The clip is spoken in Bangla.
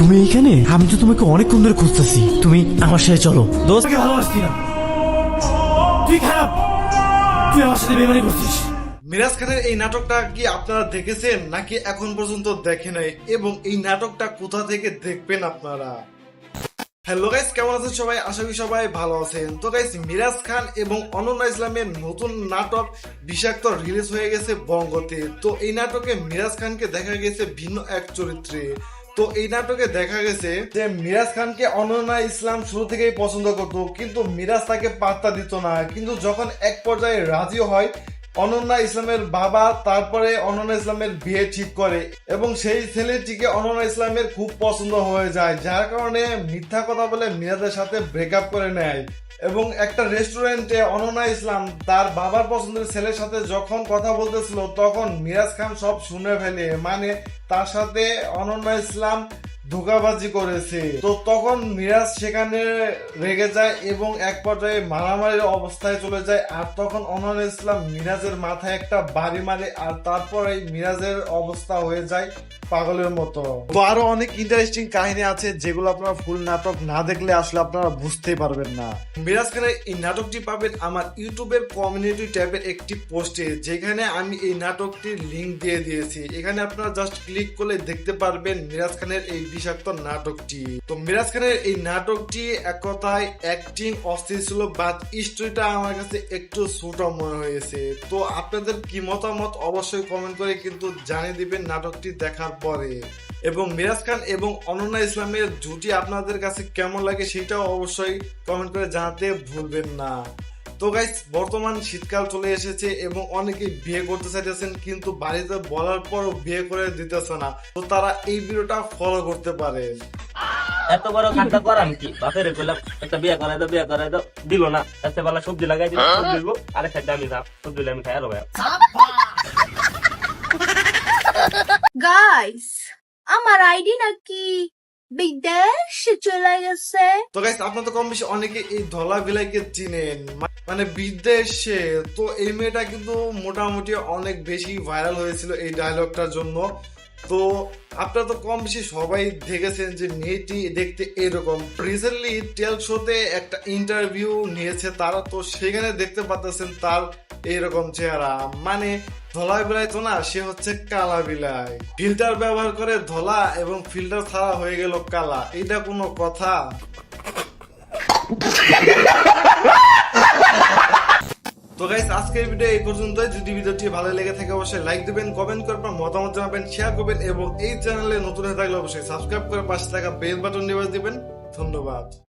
আমি তো তোমাকে অনেকক্ষণ ধরে খুঁজতেছি। তুমি আমার সাথে চলো। দোস্ত ভালোবাসতি না। তুই খারাপ। তুই আমার সাথে বেমানি করছিস। মিরাজ খানের এই নাটকটা কি আপনারা দেখেছেন? নাকি এখন পর্যন্ত দেখে নাই? এবং এই নাটকটা কোথা থেকে দেখবেন আপনারা? হ্যালো গাইস কেমন আছেন সবাই? আশা করি সবাই ভালো আছেন। তো গাইস মিরাজ খান এবং অনন্যা ইসলামের নতুন নাটক বিষাক্ত রিলিজ হয়ে গেছে বঙ্গতে। তো এই নাটকে মিরাজ খানকে দেখা গেছে ভিন্ন এক চরিত্রে। তো এই নাটকে দেখা গেছে যে মিরাজ খানকে অনন্যা ইসলাম শুরু থেকেই পছন্দ করত, কিন্তু মিরাজ তাকে পাত্তা দিত না। কিন্তু যখন এক পর্যায়ে রাজি হয় অনন্যা ইসলামের বাবা, তারপরে অনন্যা ইসলামের বিয়ে ঠিক করে এবং সেই ছেলেটিকে অনন্যা ইসলামের খুব পছন্দ হয়ে যায়, যার কারণে মিথ্যা কথা বলে মিরাজের সাথে ব্রেকআপ করে নেয়। এবং একটা রেস্টুরেন্টে অনন্যা ইসলাম তার বাবার পছন্দের ছেলের সাথে যখন কথা বলতেছিল, তখন মিরাজ খান সব শুনে ফেলে। মানে তার সাথে অনন্যা ইসলাম ধোকাবাজি করেছে। তো তখন মিরাজ সেখানে রেগে যায় এবং এক পর্যায়ে মারামারির অবস্থায় চলে যায়। আর তখন অনন্ত ইসলাম মিরাজের মাথায় একটা বাড়ি মারে আর তারপরে মিরাজের অবস্থা হয়ে যায় পাগলের মতো। তো আরও অনেক ইন্টারেস্টিং কাহিনী আছে যেগুলো আপনারা ফুল নাটক না দেখলে আসলে আপনারা বুঝতেই পারবেন না। মিরাজ খানের এই নাটকটি পাবেন আমার ইউটিউবের কমিউনিটি ট্যাবের একটি পোস্টে যেখানে আমি এই নাটকটির লিংক দিয়ে দিয়েছি। এখানে আপনারা জাস্ট ক্লিক করলে দেখতে পারবেন মিরাজ খানের এই বিষাক্ত নাটকটি। তো মিরাজ খানের এই নাটকটি এক কথায় অ্যাক্টিং অস্থির ছিল বাট স্টোরিটা আমার কাছে একটু ছোট মনে হয়েছে। তো আপনাদের কি মতামত অবশ্যই কমেন্ট করে কিন্তু জানিয়ে দিবেন নাটকটি দেখার পরে। এবং মিরাজ খান এবং অনন্যা ইসলামের জুটি আপনাদের কাছে কেমন লাগে সেটাও অবশ্যই কমেন্ট করে জানাতে ভুলবেন না। তো গাইস বর্তমান শীতকাল চলে এসেছে এবং অনেকে বিয়ে করতে চাইতেছেন কিন্তু বাড়িতে বলার পরও বিয়ে করে দিতেছে না। তো তারা এই ভিডিওটা ফলো করতে পারে। এত বড় কাজটা করাম কি? বাপের কইলাম একটা বিয়ে করাই দাও বিয়ে করাই দাও। দিল না। এত বেলা সবজি লাগাই দিল সবজি দিব। আরে খাইতে আমি যাম সবজি আমি খাই আর ভাই। গাইস আমার আইডি নাকি? বিদেশে চলে গেছে। তো গাইস আপনার তো কম বেশি অনেকে এই ধলা বিলাইকে চিনেন মানে বিদেশে তো এই মেয়েটা কিন্তু মোটামুটি অনেক বেশি ভাইরাল হয়েছিল এই ডায়লগটার জন্য। তো আপনারা তো কম বেশি সবাই দেখেছেন যে মেয়েটি দেখতে এরকম। রিসেন্টলি টেল শোতে একটা ইন্টারভিউ নিয়েছে তারা, তো সেখানে দেখতে পাচ্ছেন তার এইরকম চেহারা। মানে ধলা বিলাই তো না, সে হচ্ছে কালা বিলাই। ফিল্টার ব্যবহার করে ধলা এবং ফিল্টার ছাড়া হয়ে গেল কালা। এটা কোনো কথা? গাইস আজকের ভিডিও এই পর্যন্তই। যদি ভিডিওটি ভালো লেগে থাকে, অবশ্যই লাইক দিবেন কমেন্ট করবেন মতামত জানাবেন শেয়ার করবেন এবং এই চ্যানেলে নতুন হয়ে থাকলে অবশ্যই সাবস্ক্রাইব করে পাশে থাকা বেল বাটন নিবাস দিবেন। ধন্যবাদ।